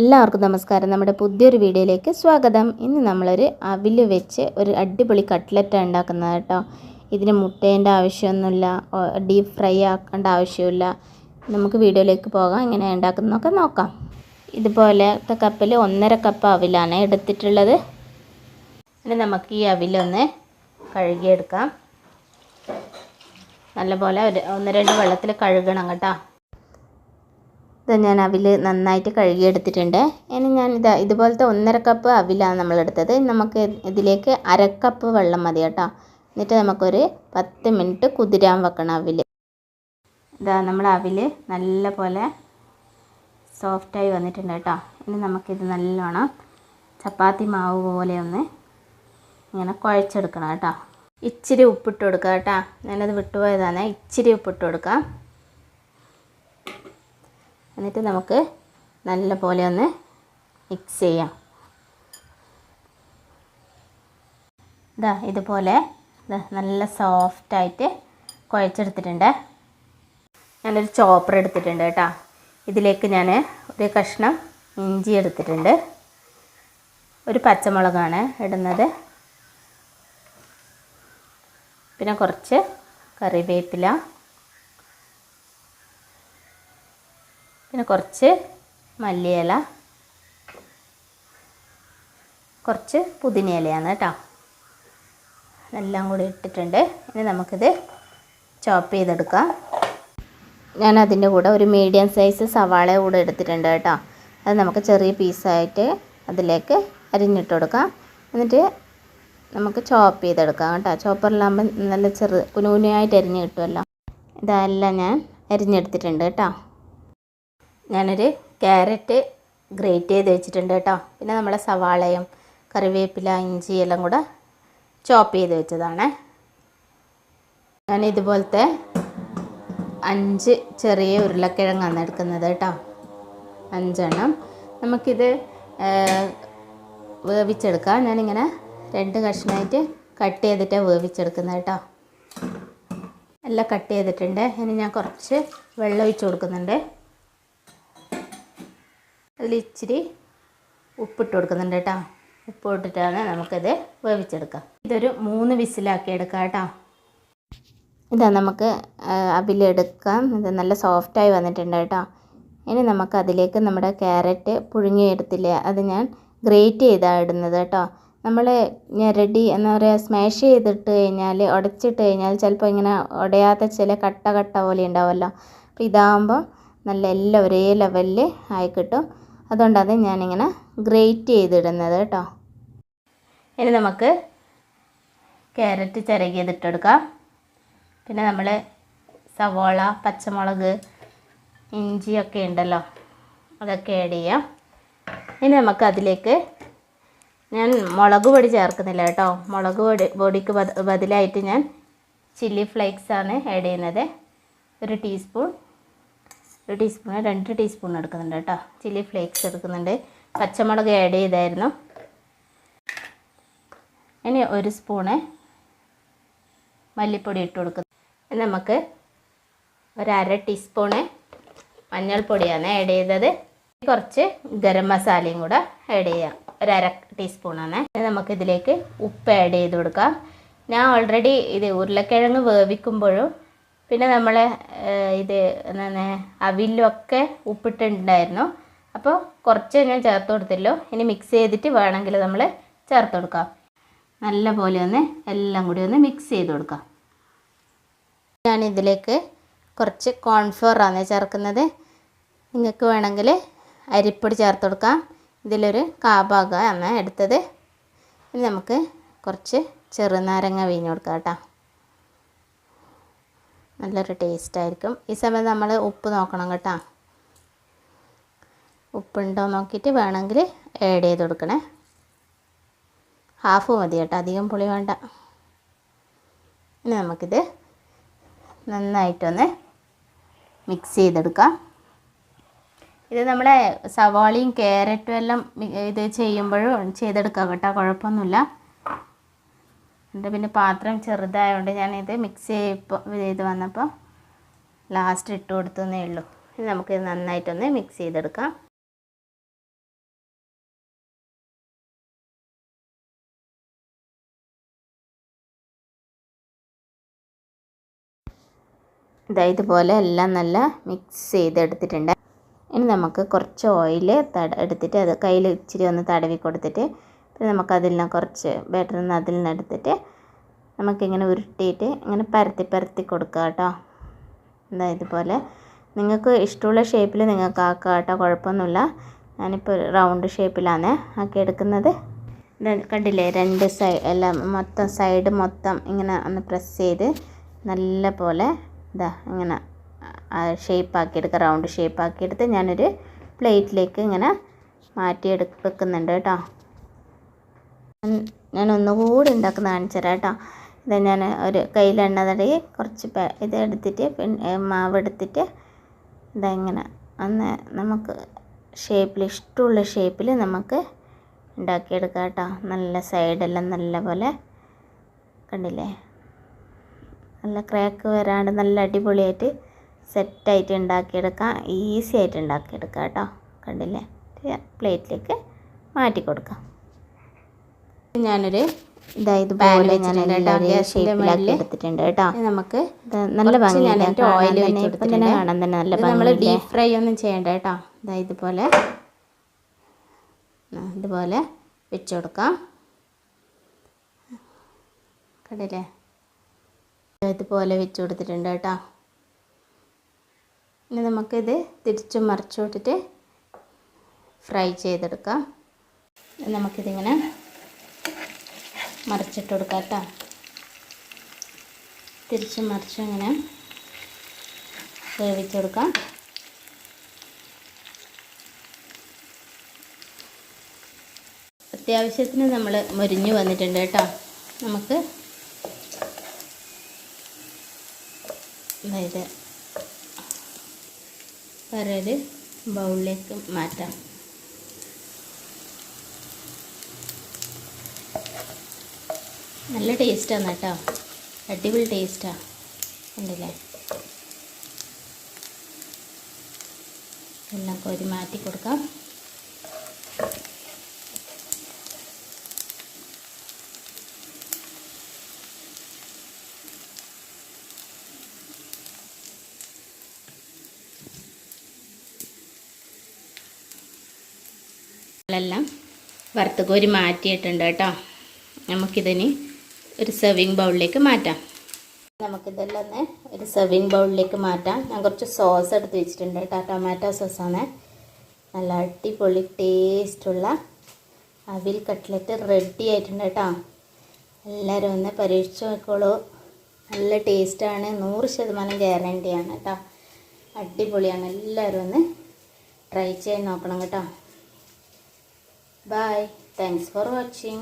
എല്ലാവർക്കും നമസ്കാരം. നമ്മുടെ പുതിയൊരു വീഡിയോയിലേക്ക് സ്വാഗതം. ഇന്ന് നമ്മളൊരു അവിൽ വെച്ച് ഒരു അടിപൊളി കട്ട്ലറ്റാണ് ഉണ്ടാക്കുന്നത് കേട്ടോ. ഇതിന് മുട്ടേന്റെ ആവശ്യമൊന്നുമില്ല ഡീപ്പ് ഫ്രൈ ആക്കേണ്ട ആവശ്യമില്ല നമുക്ക് വീഡിയോയിലേക്ക് പോകാം എങ്ങനെ ഉണ്ടാക്കുന്നതൊക്കെ നോക്കാം. ഇതുപോലത്തെ കപ്പിൽ ഒന്നര കപ്പ് അവിലാണ് എടുത്തിട്ടുള്ളത്. ഇനി നമുക്ക് ഈ അവിലൊന്ന് കഴുകിയെടുക്കാം. നല്ലപോലെ ഒരു ഒന്ന് രണ്ട് വെള്ളത്തിൽ കഴുകണം കേട്ടോ. ഇത് ഞാൻ അവിൽ നന്നായിട്ട് കഴുകിയെടുത്തിട്ടുണ്ട്. ഇനി ഞാൻ ഇത് ഇതുപോലത്തെ ഒന്നര കപ്പ് അവിലാണ് നമ്മൾ എടുത്തത് നമുക്ക് ഇതിലേക്ക് അരക്കപ്പ് വെള്ളം മതി കേട്ടോ. എന്നിട്ട് നമുക്കൊരു പത്ത് മിനിറ്റ് കുതിരാൻ വെക്കണം അവിൽ ഇതാ നമ്മൾ അവിൽ നല്ല പോലെ സോഫ്റ്റായി വന്നിട്ടുണ്ട് കേട്ടോ. ഇനി നമുക്കിത് നല്ലോണം ചപ്പാത്തി മാവ് പോലെ ഒന്ന് ഇങ്ങനെ കുഴച്ചെടുക്കണം കേട്ടോ. ഇച്ചിരി ഉപ്പിട്ട് കൊടുക്കുക കേട്ടോ. ഞാനത് വിട്ടുപോയതാണ്. ഇച്ചിരി ഉപ്പിട്ട് കൊടുക്കാം. എന്നിട്ട് നമുക്ക് നല്ല പോലെ ഒന്ന് മിക്സ് ചെയ്യാം. ഇതാ ഇതുപോലെ നല്ല സോഫ്റ്റായിട്ട് കുഴച്ചെടുത്തിട്ടുണ്ട്. ഞാനൊരു ചോപ്പർ എടുത്തിട്ടുണ്ട് കേട്ടോ. ഇതിലേക്ക് ഞാൻ ഒരു കഷ്ണം ഇഞ്ചി എടുത്തിട്ടുണ്ട്. ഒരു പച്ചമുളകാണ് ഇടുന്നത്. പിന്നെ കുറച്ച് കറിവേപ്പില. പിന്നെ കുറച്ച് മല്ലിയില കുറച്ച് പുതിനയിലയാണ് കേട്ടോ. എല്ലാം കൂടി ഇട്ടിട്ടുണ്ട്. ഇനി നമുക്കിത് ചോപ്പ് ചെയ്തെടുക്കാം. ഞാൻ അതിന്റെ കൂടെ ഒരു മീഡിയം സൈസ് സവാള കൂടെ എടുത്തിട്ടുണ്ട് കേട്ടോ. അത് നമുക്ക് ചെറിയ പീസായിട്ട് അതിലേക്ക് അരിഞ്ഞിട്ട് കൊടുക്കാം. എന്നിട്ട് നമുക്ക് ചോപ്പ് ചെയ്തെടുക്കാം കേട്ടോ. ചോപ്പറിലാകുമ്പോൾ നല്ല ചെറു കുനുകുനായിട്ട് അരിഞ്ഞ് കിട്ടുമല്ലോ. ഇതെല്ലാം ഞാൻ അരിഞ്ഞെടുത്തിട്ടുണ്ട് കേട്ടോ. ഞാനൊരു ക്യാരറ്റ് ഗ്രേറ്റ് ചെയ്ത് വെച്ചിട്ടുണ്ട് കേട്ടോ. പിന്നെ നമ്മളെ സവാളയും കറിവേപ്പില ഇഞ്ചി എല്ലാം കൂടെ ചോപ്പ് ചെയ്ത് വെച്ചതാണ്. ഞാൻ ഇതുപോലത്തെ അഞ്ച് ചെറിയ ഉരുളക്കിഴങ്ങാണ് എടുക്കുന്നത് കേട്ടോ. അഞ്ചെണ്ണം. നമുക്കിത് വേവിച്ചെടുക്കാം. ഞാനിങ്ങനെ രണ്ട് കഷ്ണമായിട്ട് കട്ട് ചെയ്തിട്ട് വേവിച്ചെടുക്കുന്നത് കേട്ടോ. എല്ലാം കട്ട് ചെയ്തിട്ടുണ്ട്. ഇനി ഞാൻ കുറച്ച് വെള്ളം ഒഴിച്ച് കൊടുക്കുന്നുണ്ട്. അതിൽ ഇച്ചിരി ഉപ്പിട്ട് കൊടുക്കുന്നുണ്ട് കേട്ടോ. ഉപ്പ് ഇട്ടിട്ടാണ് നമുക്കത് വേവിച്ചെടുക്കാം. ഇതൊരു മൂന്ന് വിസിലാക്കി എടുക്കാം കേട്ടോ. ഇതാ നമുക്ക് അവിലെടുക്കാം ഇത് നല്ല സോഫ്റ്റായി വന്നിട്ടുണ്ട് കേട്ടോ. ഇനി നമുക്ക് അതിലേക്ക് നമ്മുടെ ക്യാരറ്റ് പുഴുങ്ങി എടുത്തില്ലേ അത് ഞാൻ ഗ്രേറ്റ് ചെയ്താണ് ഇടുന്നത് കേട്ടോ. നമ്മൾ ഞെരടി എന്താ പറയുക സ്മാഷ് ചെയ്തിട്ട് കഴിഞ്ഞാൽ ഉടച്ചിട്ട് കഴിഞ്ഞാൽ ചിലപ്പോൾ ഇങ്ങനെ ഉടയാത്ത ചില കട്ട കട്ട പോലെ ഉണ്ടാവുമല്ലോ. അപ്പോൾ ഇതാകുമ്പോൾ നല്ല എല്ലാം ഒരേ ലെവലിൽ ആയി കിട്ടും. അതുകൊണ്ടാണ് ഞാനിങ്ങനെ ഗ്രേറ്റ് ചെയ്തിടുന്നത് കേട്ടോ. ഇനി നമുക്ക് ക്യാരറ്റ് ചിരകിയതിട്ടെടുക്കാം. പിന്നെ നമ്മൾ സവോള പച്ചമുളക് ഇഞ്ചിയൊക്കെ ഉണ്ടല്ലോ അതൊക്കെ ആഡ് ചെയ്യാം. ഇനി നമുക്ക് അതിലേക്ക് ഞാൻ മുളക് പൊടി ചേർക്കുന്നില്ല കേട്ടോ. മുളക് പൊടി പൊടിക്ക് ബദലായിട്ട് ഞാൻ ചില്ലി ഫ്ലേക്സ് ആണ് ആഡ് ചെയ്യുന്നത്. ഒരു ടീസ്പൂൺ ഒരു ടീസ്പൂൺ രണ്ട് ടീസ്പൂൺ എടുക്കുന്നുണ്ട് കേട്ടോ. ചില്ലി ഫ്ലേക്സ് എടുക്കുന്നുണ്ട്. പച്ചമുളക് ആഡ് ചെയ്തായിരുന്നു. ഇനി ഒരു സ്പൂണ് മല്ലിപ്പൊടി ഇട്ട് കൊടുക്കുന്നു. നമുക്ക് ഒരു അര ടീസ്പൂണ് മഞ്ഞൾപ്പൊടിയാണ് ആഡ് ചെയ്തത്. കുറച്ച് ഗരം മസാലയും കൂടെ ആഡ് ചെയ്യാം. ഒരു അര ടീസ്പൂണാണ്. നമുക്കിതിലേക്ക് ഉപ്പ് ആഡ് ചെയ്ത് കൊടുക്കാം. ഞാൻ ഓൾറെഡി ഇത് ഉരുളക്കിഴങ്ങ് വേവിക്കുമ്പോഴും പിന്നെ നമ്മൾ ഇത് എന്താണ് അവിലൊക്കെ ഉപ്പിട്ടുണ്ടായിരുന്നു അപ്പോൾ കുറച്ച് ഞാൻ ചേർത്ത് കൊടുത്തല്ലോ. ഇനി മിക്സ് ചെയ്തിട്ട് വേണമെങ്കിൽ നമ്മൾ ചേർത്ത് കൊടുക്കാം. നല്ല പോലെ ഒന്ന് എല്ലാം കൂടി ഒന്ന് മിക്സ് ചെയ്ത് കൊടുക്കാം. ഞാൻ ഇതിലേക്ക് കുറച്ച് കോൺഫ്ലോറാണ് ചേർക്കുന്നത്. നിങ്ങൾക്ക് വേണമെങ്കിൽ അരിപ്പൊടി ചേർത്ത് കൊടുക്കാം. ഇതിലൊരു കാഭാഗമാണ് എടുത്തത്. ഇനി നമുക്ക് കുറച്ച് ചെറുനാരങ്ങ വീഞ്ഞ് കൊടുക്കാം കേട്ടോ. നല്ലൊരു ടേസ്റ്റ് ആയിരിക്കും. ഈ സമയത്ത് നമ്മൾ ഉപ്പ് നോക്കണം കേട്ടോ. ഉപ്പുണ്ടോ നോക്കിയിട്ട് വേണമെങ്കിൽ ആഡ് ചെയ്ത് കൊടുക്കണേ. ഹാഫ് മതി കേട്ടോ അധികം പുളി വേണ്ട. ഇനി നമുക്കിത് നന്നായിട്ടൊന്ന് മിക്സ് ചെയ്തെടുക്കാം. ഇത് നമ്മളെ സവാളയും ക്യാരറ്റും എല്ലാം ഇത് ചെയ്യുമ്പോഴും ചെയ്തെടുക്കാം കേട്ടോ കുഴപ്പമൊന്നുമില്ല. എന്നിട്ട് പിന്നെ പാത്രം ചെറുതായതുകൊണ്ട് ഞാനിത് മിക്സ് ചെയ്യപ്പോൾ ചെയ്ത് വന്നപ്പോൾ ലാസ്റ്റ് ഇട്ട് കൊടുത്തേ ഉള്ളൂ. ഇനി നമുക്കിത് നന്നായിട്ടൊന്ന് മിക്സ് ചെയ്തെടുക്കാം. ഇതാ ഇതുപോലെ എല്ലാം നല്ല മിക്സ് ചെയ്തെടുത്തിട്ടുണ്ട്. ഇനി നമുക്ക് കുറച്ച് ഓയിൽ തട എടുത്തിട്ട് അത് കയ്യിൽ ഇച്ചിരി ഒന്ന് തടവി കൊടുത്തിട്ട് പിന്നെ നമുക്ക് അതിൽ നിന്ന് കുറച്ച് ബാറ്ററിൽ നിന്ന് അതിൽ നിന്ന് എടുത്തിട്ട് നമുക്കിങ്ങനെ ഉരുട്ടിയിട്ട് ഇങ്ങനെ പരത്തി പരത്തി കൊടുക്കുക കേട്ടോ. എന്താ ഇതുപോലെ. നിങ്ങൾക്ക് ഇഷ്ടമുള്ള ഷേപ്പിൽ നിങ്ങൾക്ക് ആക്കുക കേട്ടോ. കുഴപ്പമൊന്നുമില്ല. ഞാനിപ്പോൾ റൗണ്ട് ഷേപ്പിലാണ് ആക്കി എടുക്കുന്നത്. കണ്ടില്ലേ രണ്ട് സൈഡ് എല്ലാം മൊത്തം സൈഡ് മൊത്തം ഇങ്ങനെ ഒന്ന് പ്രസ് ചെയ്ത് നല്ല പോലെ ഇതാ ഇങ്ങനെ ഷേപ്പ് ആക്കിയെടുക്കുക റൗണ്ട് ഷേപ്പ് ആക്കിയെടുത്ത് ഞാനൊരു പ്ലേറ്റിലേക്ക് ഇങ്ങനെ മാറ്റി എടു വെക്കുന്നുണ്ട് കേട്ടോ. ഞാൻ- ഒന്നുകൂടി ഉണ്ടാക്കുന്ന കാണിച്ചു തരാം കേട്ടോ. ഇത് ഞാൻ ഒരു കയ്യിൽ എണ്ണ തടവി കുറച്ച് ഇത് എടുത്തിട്ട് പിന്നെ മാവ് എടുത്തിട്ട് ഇതെങ്ങനെ ഒന്ന് നമുക്ക് ഷേപ്പിൽ ഇഷ്ടമുള്ള ഷേപ്പിൽ നമുക്ക് ഉണ്ടാക്കിയെടുക്കാം കേട്ടോ. നല്ല സൈഡെല്ലാം നല്ല പോലെ കണ്ടില്ലേ? നല്ല ക്രാക്ക് വരാണ്ട് നല്ല അടിപൊളിയായിട്ട് സെറ്റായിട്ട് ഉണ്ടാക്കിയെടുക്കാം. ഈസി ആയിട്ട് ഉണ്ടാക്കിയെടുക്കാം കേട്ടോ. കണ്ടില്ലേ? പ്ലേറ്റിലേക്ക് മാറ്റി കൊടുക്കാം ഞാനൊരു ഇതാ ഇതുപോലെ ഞാൻ എടുത്തിട്ടുണ്ട് കേട്ടോ. നമുക്ക് നല്ല ഭംഗി ഓയിൽ ഇപ്പം തന്നെ കാണാൻ തന്നെ നല്ല നമ്മൾ ഡീപ് ഫ്രൈ ഒന്നും ചെയ്യണ്ട കേട്ടോ. ഇതാ ഇതുപോലെ. ഇതുപോലെ വെച്ച് കൊടുക്കാം. കണ്ടില്ലേ? ഇതുപോലെ വെച്ച് കൊടുത്തിട്ടുണ്ട് കേട്ടോ. ഇനി നമുക്കിത് തിരിച്ചും മറിച്ചു വിട്ടിട്ട് ഫ്രൈ ചെയ്തെടുക്കാം. നമുക്കിതിങ്ങനെ മറിച്ചിട്ട് കൊടുക്കാം കേട്ടോ. തിരിച്ച് മറിച്ച് ഇങ്ങനെ വേവിച്ചെടുക്കാം അത്യാവശ്യത്തിന് നമ്മൾ മുരിഞ്ഞ് വന്നിട്ടുണ്ട് കേട്ടോ. നമുക്ക് അതായത് വേറൊരു ബൗളിലേക്ക് മാറ്റാം. നല്ല ടേസ്റ്റാണ് കേട്ടോ. അടിപൊളി ടേസ്റ്റാണ് ഉണ്ടല്ലേ എല്ലാം കോരി മാറ്റി കൊടുക്കാം. എല്ലാം വറുത്ത് കോരി മാറ്റിയിട്ടുണ്ട് കേട്ടോ. നമുക്കിതിന് ഒരു സെർവിങ് ബൗളിലേക്ക് മാറ്റാം. നമുക്കിതെല്ലാം ഒന്ന് ഒരു സെർവിങ് ബൗളിലേക്ക് മാറ്റാം. ഞാൻ കുറച്ച് സോസ് എടുത്ത് വെച്ചിട്ടുണ്ട് കേട്ടോ. ടൊമാറ്റോ സോസാണ് നല്ല അടിപൊളി ടേസ്റ്റുള്ള അവിൽ കട്ട്ലറ്റ് റെഡി ആയിട്ടുണ്ട് കേട്ടോ. എല്ലാവരും ഒന്ന് പരീക്ഷിച്ച് നോക്കോളൂ നല്ല ടേസ്റ്റാണ് നൂറ് ശതമാനം ഗ്യാരണ്ടിയാണ് കേട്ടോ. അടിപൊളിയാണ്. എല്ലാവരും ഒന്ന് ട്രൈ ചെയ്ത് നോക്കണം കേട്ടോ. Bye thanks for watching.